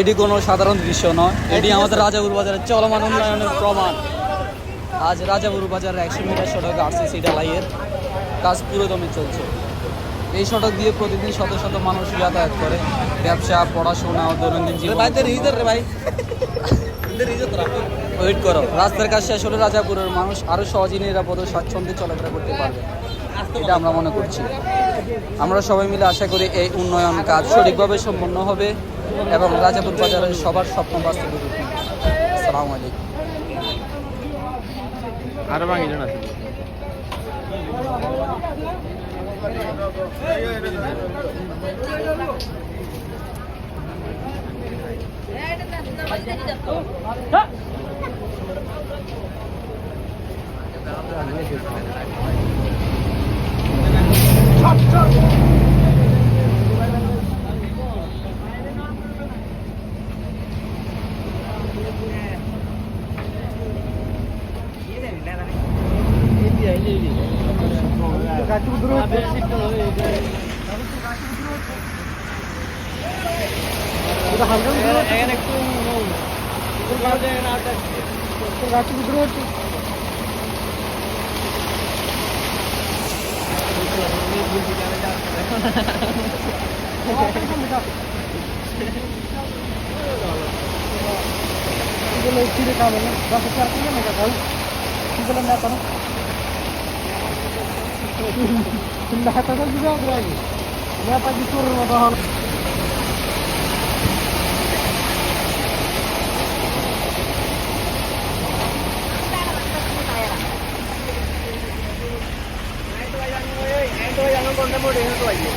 এটি কোনো সাধারণ দৃশ্য নয়। এটি আমাদের রাজাপুর বাজারের চলমান উন্নয়নের প্রমাণ। আজ রাজাপুর বাজারের একশো মিটার সড়ক আরসিসি ঢালাইয়ের কাজ পুরোদমে চলছে। এই সড়ক দিয়ে প্রতিদিন শত শত মানুষ যাতায়াত করে। ব্যবসা পড়াশোনা ও দৈনন্দিন জীবন। ভাই ওয়েট করো। রাস্তার কাজ শেষ হলে রাজাপুরের মানুষ আরও সহজে নিরাপদ ও স্বাচ্ছন্দ্যে চলাফেরা করতে পারবে। এটা আমরা মনে করছি। আমরা সবাই মিলে আশা করি এই উন্নয়ন কাজ সঠিকভাবে সম্পন্ন হবে এবং রাজাপুর বাজারের সবার স্বপ্ন বাস্তবে রূপ আসসালামু আলাইকুম। আরও ভাঙিলেন আছে। গাছ বিদ্রোহ হচ্ছে Kita lihat apa? Kita lihat apa? Kita lihat apa? Kita lihat apa? Kita lihat apa? Kita lihat apa? Kita lihat apa? Kita lihat apa? കൊണ്ടുപോയി എടുത്ത് വയ്ക്കും.